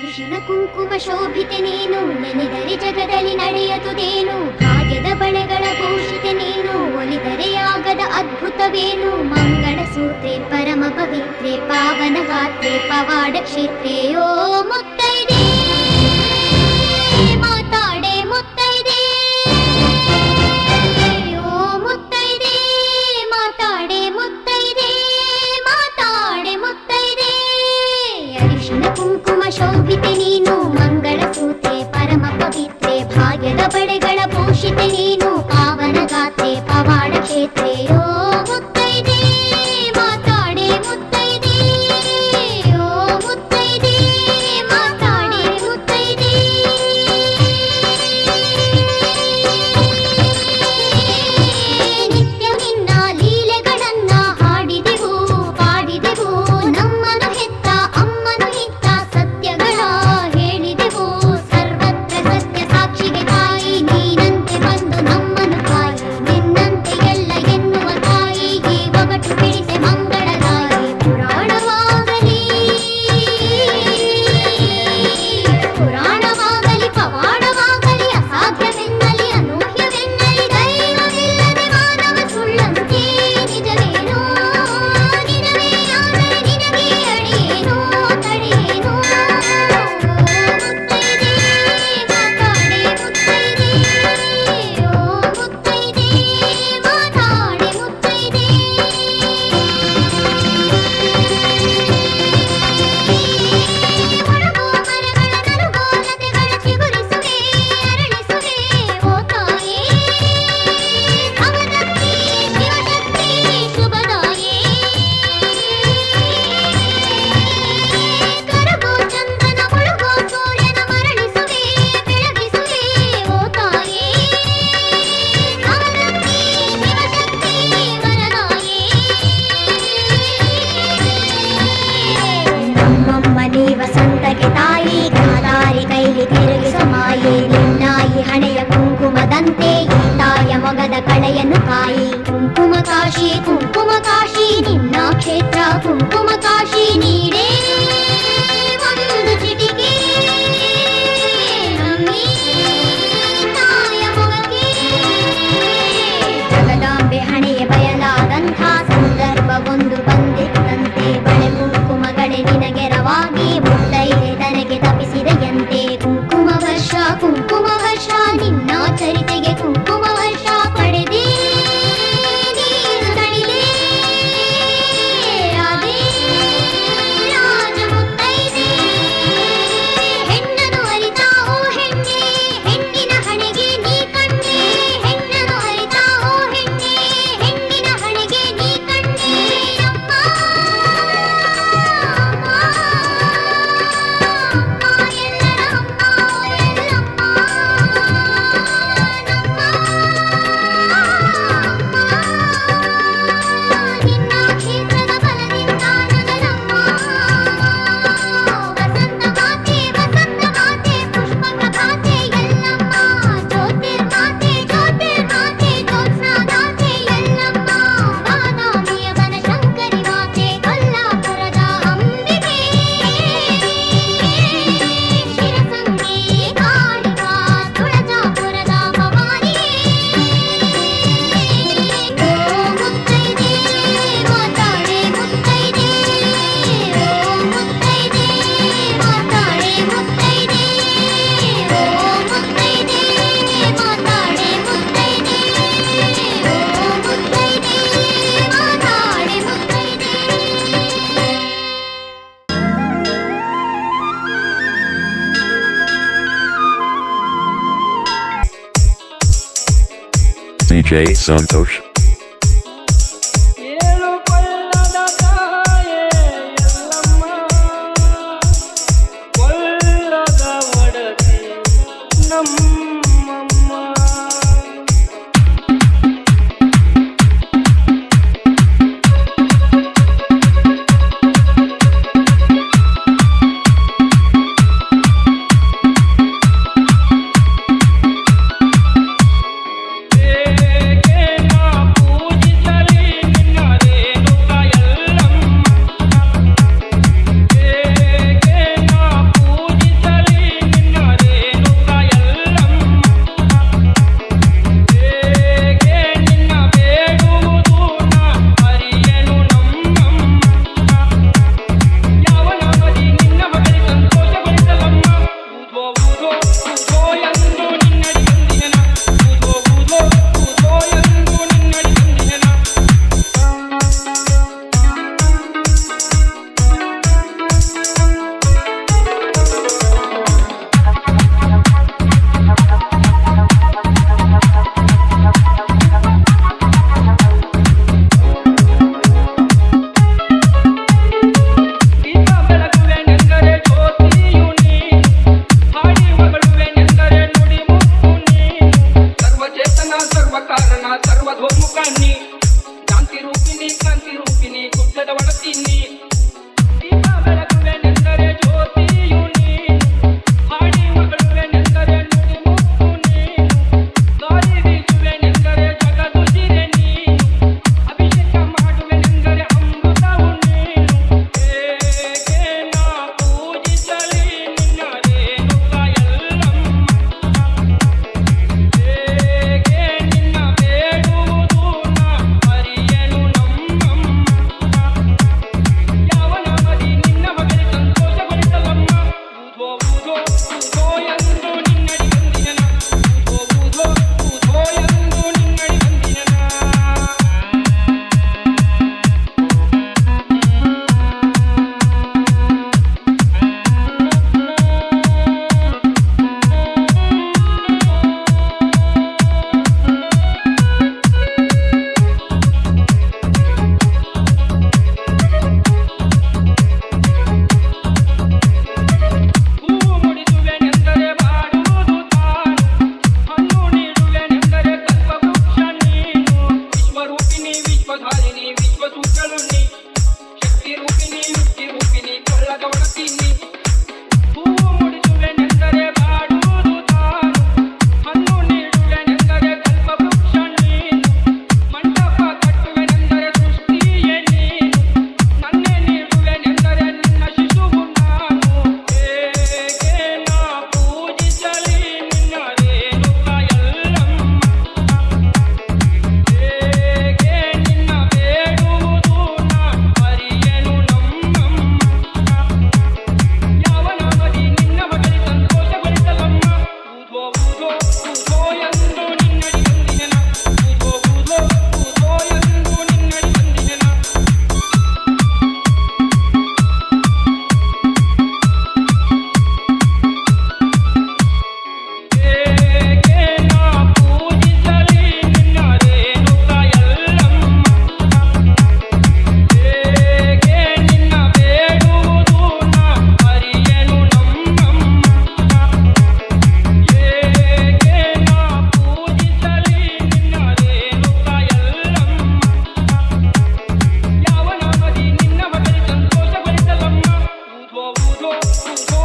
ಕೃಷ್ಣ ಕುಂಕುಮ ಶೋಭಿತೆ ನೀನು ನೆನೆದರೆ ಜಗದಲ್ಲಿ ನಡೆಯತುದೇನು ಭಾಗ್ಯದ ಬಳೆಗಳ ಘೋಷಿತೆ ನೀನು ಒಲಿದರೆಯಾಗದ ಅದ್ಭುತವೇನು. ಮಂಗಳ ಸೂತ್ರೆ, ಪರಮ ಪವಿತ್ರೆ, ಪಾವನ ಗಾತ್ರೆ ಪವಾಡ ಕ್ಷೇತ್ರೆಯೋ ಮುಕ್ತ ಮೊಗದ ಕಳೆಯನು ಕಾಯಿ ಕುಂಕುಮ ಕಾಶಿ ಕುಂಕುಮ ಕಾಶಿ ನಿನ್ನ ಕ್ಷೇತ್ರ ಕುಂಕುಮ ಕಾಶಿ ನೀಡೆ Jay Santosh. ಸರ್ವಕಾರಣ ಸರ್ವಧೋಮುಖಾನಿ ಕಾಂತಿ ರೂಪಿಣಿ ಕಾಂತಿ ರೂಪಿಣಿ ಗುಡ್ಡದ ಒಡತೀನಿ Look,